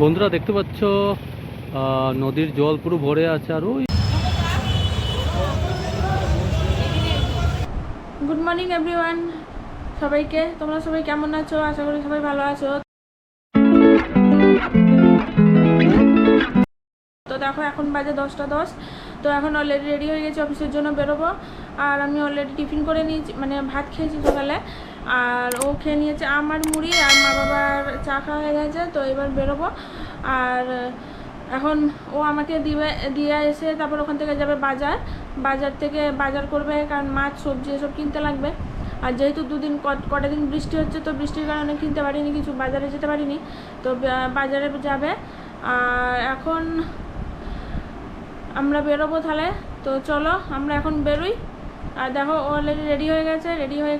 বন্ধুরা দেখতে পাচ্ছ নদীর জল পুরো ভরে আছে আর ওই গুড মর্নিং এভরিওয়ান সবাইকে, তোমরা সবাই কেমন আছো? আশা করি সবাই ভালো আছো। তো দেখো, এখন বাজে দশটা দশ। তো এখন অলরেডি রেডি হয়ে গেছি অফিসের জন্য বেরোবো। আর আমি অলরেডি টিফিন করে নিয়েছি মানে ভাত খেয়েছি সকালে। আর ও খেয়ে নিয়েছে আমার মুড়ি আর মা বাবার চা খাওয়া হয়ে গেছে, তো এবার বেরোবো। আর এখন ও আমাকে দিবে, দিয়ে এসে তারপর ওখান থেকে যাবে বাজার। বাজার থেকে বাজার করবে, কারণ মাছ, সবজি এসব কিনতে লাগবে। আর যেহেতু দুদিন কটা দিন বৃষ্টি হচ্ছে, তো বৃষ্টির কারণে কিনতে পারিনি, কিছু বাজারে যেতে পারিনি। তো বাজারে যাবে। আর এখন আমরা বেরোবো তাহলে। তো চলো, আমরা এখন বেরোই। আর দেখো অলরেডি রেডি হয়ে গেছে রেডি হয়ে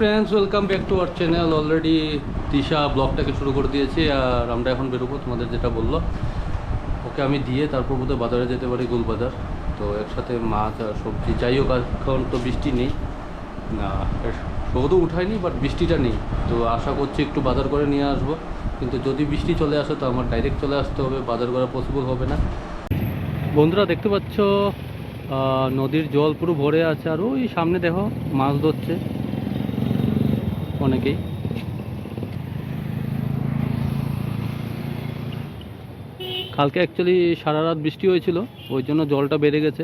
friends welcome to channel already শুরু করে দিয়েছি আর এখন বেরোবো তোমাদের যেটা বলল। ওকে আমি দিয়ে তারপর বাজারে যেতে পারি, গোলবাজার। তো একসাথে মাছ আর সবজি। যাই হোক, এখন তো বৃষ্টি নেই। রোদও উঠায়নি বাট বৃষ্টিটা নেই। তো আশা করছি একটু বাজার করে নিয়ে আসব। কিন্তু যদি বৃষ্টি চলে আসে, তো আমার ডাইরেক্ট চলে আসতে হবে। বাজার করা পসিবল হবে না। বন্ধুরা, দেখতে পাচ্ছ? নদীর জল পুরো ভরে আছে আর ওই সামনে দেখো মাছ ধরছে অনেকেই। কালকে অ্যাকচুয়ালি সারা রাত বৃষ্টি হয়েছিল, ওই জন্য জলটা বেড়ে গেছে।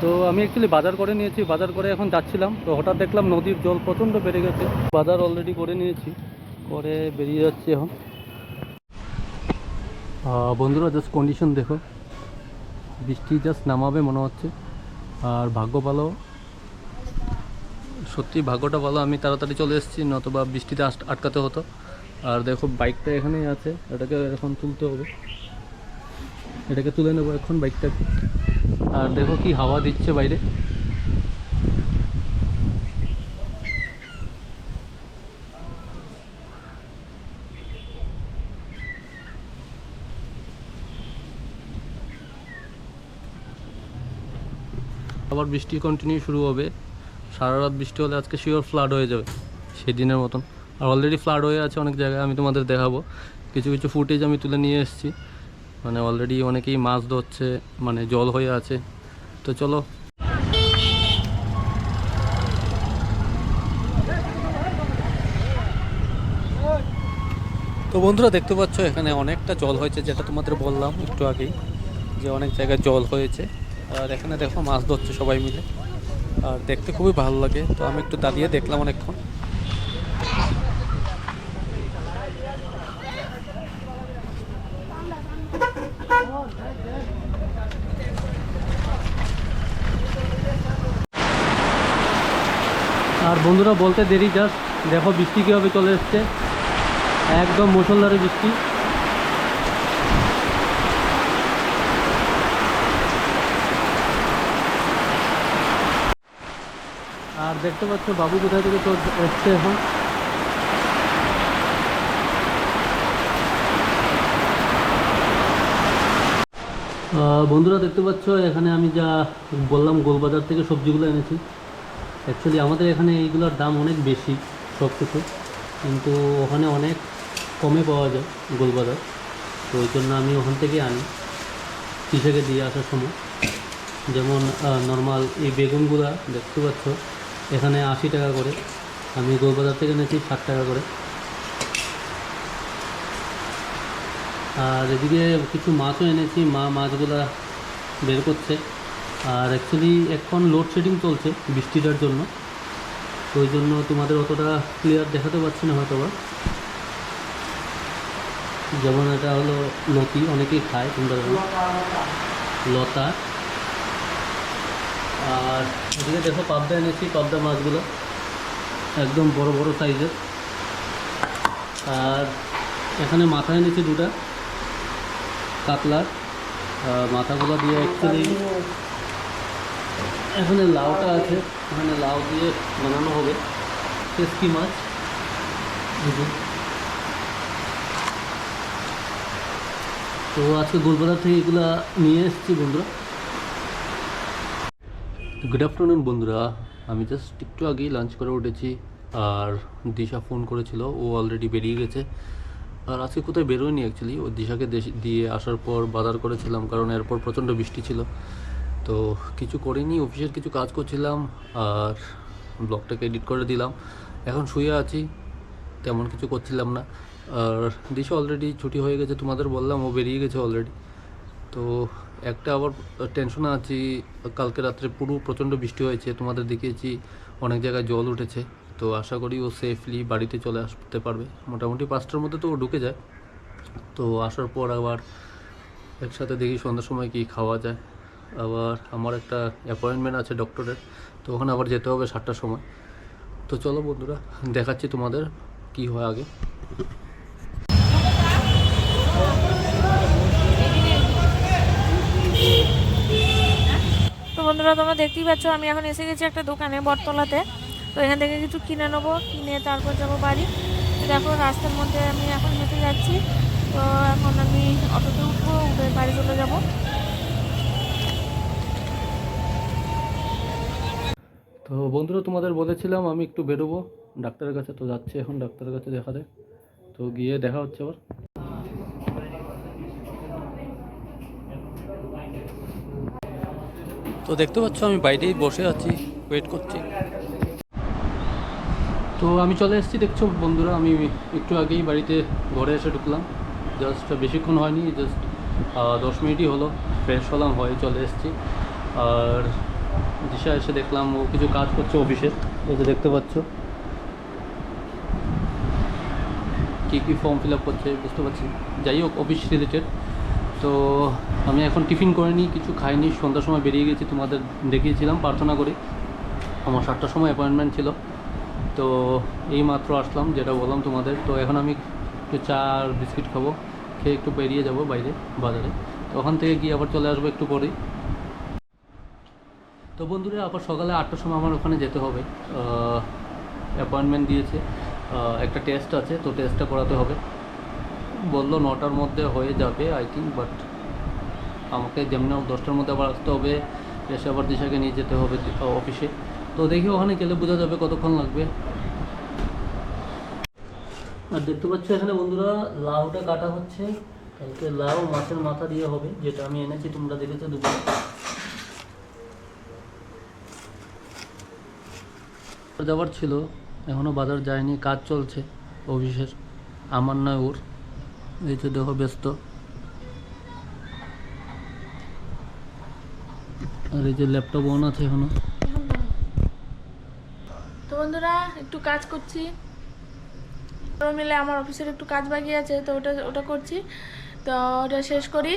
তো আমি অ্যাকচুয়ালি বাজার করে নিয়েছি, বাজার করে এখন যাচ্ছিলাম, তো হঠাৎ দেখলাম নদীর জল প্রচণ্ড বেড়ে গেছে। বাজার অলরেডি করে নিয়েছি, করে বেরিয়ে যাচ্ছি এখন। বন্ধুরা জাস্ট কন্ডিশন দেখো। বৃষ্টি জাস্ট নামাবে মনে হচ্ছে। আর ভাগ্য ভালো। সত্যি ভাগ্যটা ভালো, আমি তাড়াতাড়ি চলে এসেছি, নতবা বৃষ্টিতে আটকাতে হতো। আর দেখো বাইকটা এখানেই আছে, এটাকে এখন তুলতে হবে। এটাকে তুলে নেব এখন বাইকটাকে। আর দেখো কি হাওয়া দিচ্ছে বাইরে। আবার বৃষ্টি কন্টিনিউ শুরু হবে। সারা রাত বৃষ্টি হলে আজকে শিওর ফ্লাড হয়ে যাবে, সেদিনের মতন। আর অলরেডি ফ্লাড হয়ে আছে অনেক জায়গায়, আমি তোমাদের দেখাবো। কিছু কিছু ফুটেজ আমি তুলে নিয়ে এসেছি। মানে অলরেডি অনেকেই মাছ ধরছে মানে জল হয়ে আছে। তো চলো। তো বন্ধুরা, দেখতে পাচ্ছ, এখানে অনেকটা জল হয়েছে, যেটা তোমাদের বললাম একটু আগেই, যে অনেক জায়গায় জল হয়েছে। আর এখানে দেখো মাছ ধরছে সবাই মিলে। আর দেখতে খুবই ভালো লাগে। তো আমি একটু দাঁড়িয়ে দেখলাম অনেকক্ষণ। আর বন্ধুরা, বলতে দেরি, জাস্ট দেখো বৃষ্টি কীভাবে চলে এসছে। একদম মুসলধারে বৃষ্টি। দেখতে পাচ্ছ, বাবু কোথায় থেকে তো এসছে এখন? বন্ধুরা দেখতে পাচ্ছ, এখানে আমি যা বললাম, গোলবাজার থেকে সবজিগুলো এনেছি। অ্যাকচুয়ালি আমাদের এখানে এইগুলোর দাম অনেক বেশি সব কিছু কিন্তু ওখানে অনেক কমে পাওয়া যায় গোলবাজার। তো ওই জন্য আমি ওখান থেকে আনি কৃষকে দিয়ে আসার সময়। যেমন নর্মাল এই বেগুনগুলা দেখতে পাচ্ছ এখানে আশি টাকা করে। আমি গোলবাজার থেকে এনেছি ষাট টাকা করে। আর এদিকে কিছু মাছও এনেছি। মা মাছগুলো বের করছে। আর অ্যাকচুয়ালি এখন লোডশেডিং চলছে বৃষ্টিটার জন্য। ওই জন্য তোমাদের অতটা ক্লিয়ার দেখাতে পারছি না হয়তো যেমন এটা হলো লতি, অনেকেই খায় তোমরা লতা। আর এদিকে দেখো পাবদা এনেছি, পাবদা মাছগুলো। একদম বড় বড় সাইজের। আর এখানে মাথা এনেছি দুটা, কাতলার। মাথাগুলো দিয়ে অ্যাকচুয়ালি এখানে লাউটা আছে, এখানে লাউ দিয়ে বানানো হবে। টেস্কি মাছ। তো আজকে গোলবাজার থেকে এগুলা নিয়ে এসেছি বন্ধুরা। গুড আফটারনুন বন্ধুরা। আমি জাস্ট একটু আগেই লাঞ্চ করে উঠেছি, আর দিশা ফোন করেছিল, ও অলরেডি বেরিয়ে গেছে। আর আজকে কোথায় বেরোয়নি অ্যাকচুয়ালি ও দিশাকে দেশ- দিয়ে আসার পর বাজার করেছিলাম, কারণ এরপর প্রচণ্ড বৃষ্টি ছিল। তো কিছু করিনি, অফিসের কিছু কাজ করছিলাম, আর ব্লগটাকে এডিট করে দিলাম। এখন শুয়ে আছি, তেমন কিছু করছিলাম না। আর দিশা অলরেডি ছুটি হয়ে গেছে, তোমাদের বললাম ও বেরিয়ে গেছে অলরেডি তো একটা আবার টেনশনে আছি। কালকে রাত্রে পুরো প্রচণ্ড বৃষ্টি হয়েছে, তোমাদের দেখিয়েছি, অনেক জায়গায় জল উঠেছে। তো আশা করি ও সেফলি বাড়িতে চলে আসতে পারবে। মোটামুটি পাঁচটার মধ্যে তো ও ঢুকে যায়। তো আসার পর আবার একসাথে দেখি সন্ধ্যার সময় কি খাওয়া যায়। আবার আমার একটা অ্যাপয়েন্টমেন্ট আছে ডক্টরের তো ওখানে আবার যেতে হবে সাতটার সময়। তো চলো বন্ধুরা, দেখাচ্ছি তোমাদের কি হয় আগে। বন্ধুরা, তোমরা দেখতেই পাচ্ছ, আমি এখন এসে গেছি একটা দোকানে বটতলাতে। তো এখান থেকে কিছু কিনে নেব, কিনে তারপর যাব বাড়ি। দেখো, রাস্তার মধ্যে আমি এখন হেঁটে যাচ্ছি। তো এখন আমি অটোতে উঠবো, উঠে বাড়ি চলে যাব। তো বন্ধুরা, তোমাদের বলেছিলাম আমি একটু বেরোবো। ডাক্তারের কাছে তো যাচ্ছি এখন, ডাক্তারের কাছে দেখাতে তো গিয়ে দেখা হচ্ছে আবার। তো দেখতে পাচ্ছ, আমি বাইরেই বসে আছি ওয়েট করছি। তো আমি চলে এসেছি, দেখছ বন্ধুরা, আমি একটু আগেই বাড়িতে ঘরে এসে ঢুকলাম। জাস্ট বেশিক্ষণ হয়নি জাস্ট দশ মিনিটই হলো ফ্রেশ হলাম, হয়ে চলে এসেছি। আর দিশা এসে দেখলাম, ও কিছু কাজ করছে অফিসে, এই যে দেখতে পাচ্ছ। কী কী ফর্ম ফিল আপ করছে, বুঝতে পারছি যাই হোক অফিস রিলেটেড তো আমি এখন টিফিন করিনি কিছু খাইনি সন্ধ্যার সময় বেরিয়ে গেছি, তোমাদের দেখিয়েছিলাম, প্রার্থনা করি। আমার সাতটার সময় অ্যাপয়েন্টমেন্ট ছিল। তো এই মাত্র আসলাম, যেটা বললাম তোমাদের। তো এখন আমি একটু চা আর বিস্কিট খাব, খেয়ে একটু বেরিয়ে যাব বাইরে, বাজারে। তো ওখান থেকে গিয়ে আবার চলে আসব একটু পরেই। তো বন্ধুরা, আবার সকালে আটটার সময় আমার ওখানে যেতে হবে। অ্যাপয়েন্টমেন্ট দিয়েছে। একটা টেস্ট আছে, তো টেস্টটা করাতে হবে। বলল নটার মধ্যে হয়ে যাবে আই থিঙ্ক বাট আমাকে যেমন দশটার মধ্যে আবার আসতে হবে, এসে আবার দিশাকে নিয়ে যেতে হবে অফিসে। তো দেখি ওখানে গেলে বোঝা যাবে কতক্ষণ লাগবে। আর দেখতে পাচ্ছ এখানে বন্ধুরা, লাউটা কাটা হচ্ছে। কালকে লাউ মাছের মাথা দিয়ে হবে, যেটা আমি এনেছি, তোমরা দেখেছ দুপুরে যাওয়ার ছিল এখনও বাজার যায়নি, কাজ চলছে, অফিসের। আমার নয় ওর। এই তো দেখো ব্যস্ত। আর এই যে ল্যাপটপ অন আছে এখনও। তো বন্ধুরা, একটু কাজ করছি। মিলে আমার অফিসের একটু কাজ বাকি আছে, তো ওটা ওটা করছি। তো ওটা শেষ করি।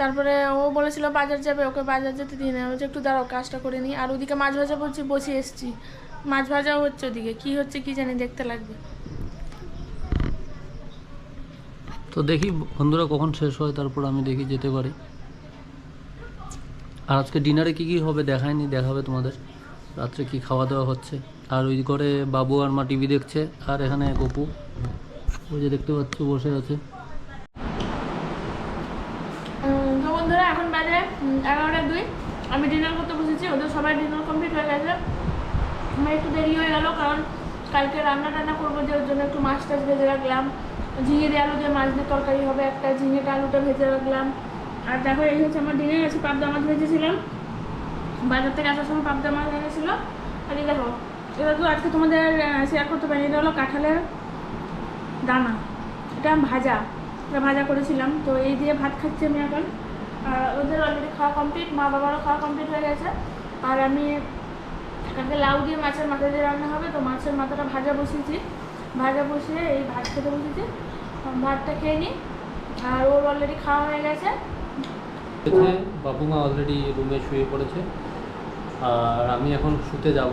তারপরে ও বলেছিল বাজার যাবে, ওকে বাজার যেতে দিই না বলছে, একটু দাঁড়াও, কাজটা করে নিই। আর ওদিকে মাছ ভাজা বলছি বসে এসছি। মাছ ভাজাও হচ্ছে ওদিকে। কি হচ্ছে কি জানি দেখতে লাগবে। তো দেখি বন্ধুরা কখন শেষ হয়, তারপর আমি দেখি যেতে পারি। আর আজকে ডিনারে কি কি হবে দেখায়নি, দেখাবে তোমাদের। রাত্রে কি খাওয়া দাওয়া হচ্ছে। আর ওই ঘরে বাবু আর মা টিভি দেখছে, আর এখানে গপু। ওই যে দেখতে পাচ্ছ, বসে আছে। বন্ধুরা, এখন দুই। আমি ডিনার করতে বসেছি, ওদের সবাই ডিনার কমপ্লিট হয়ে গেছে। আমার একটু দেরি হয়ে গেল, কারণ কালকে রান্না টান্না করব, যে ওর জন্য একটু মাছ টাছ ভেজে রাখলাম। ঝিঙে দিয়ে আলু দিয়ে মাছ দিয়ে তরকারি হবে, একটা ঝিঙেটা আলুটা ভেজে রাখলাম। আর দেখো, এই হচ্ছে আমার ডিনার আছে পাবদা মাছ ভেজেছিলাম। বাজার থেকে আসার সময় পাবদা মাছ এনেছিল। আর এই দেখো এটা তো আজকে তোমাদের শেয়ার করতে পারি এটা হলো কাঁঠালের দানা। এটা ভাজা এটা ভাজা করেছিলাম। তো এই দিয়ে ভাত খাচ্ছি আমি এখন। আর ওদের অলরেডি খাওয়া কমপ্লিট মা বাবারও খাওয়া কমপ্লিট হয়ে গেছে। আর আমি কালকে লাউ দিয়ে মাছের মাথা দিয়ে রান্না হবে, তো মাছের মাথাটা ভাজা বসিয়েছি। ভাজা বসিয়ে এই ভাত খেতে বসেছি। ভাতটা খেয়ে নিই। আর ওর অলরেডি খাওয়া হয়ে গেছে। বাবু মা অলরেডি রুমে শুয়ে পড়েছে। আর আমি এখন শুতে যাব।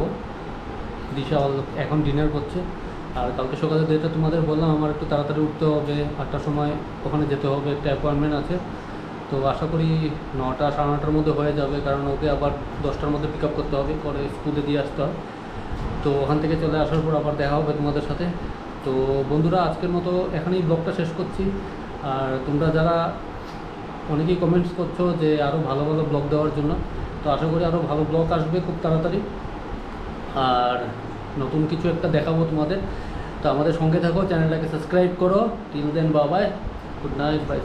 দিশা এখন ডিনার করছে। আর কালকে সকালে যেটা তোমাদের বললাম, আমার একটু তাড়াতাড়ি উঠতে হবে, আটটার সময় ওখানে যেতে হবে, একটা অ্যাপয়েন্টমেন্ট আছে। তো আশা করি নটা, সাড়ে নটার মধ্যে হয়ে যাবে, কারণ ওকে আবার দশটার মধ্যে পিক আপ করতে হবে, পরে স্কুলে দিয়ে আসতে হয়। তো ওখান থেকে চলে আসার পর আবার দেখা হবে তোমাদের সাথে। তো বন্ধুরা, আজকের মতো এখানেই ব্লগটা শেষ করছি। আর তোমরা যারা অনেকেই কমেন্টস করছ যে আরও ভালো ভালো ব্লগ দেওয়ার জন্য, তো আশা করি আরও ভালো ব্লগ আসবে খুব তাড়াতাড়ি। আর নতুন কিছু একটা দেখাবো তোমাদের। তো আমাদের সঙ্গে থাকো, চ্যানেলটাকে সাবস্ক্রাইব করো। টিল দেন বাবাই গুড নাইট বাই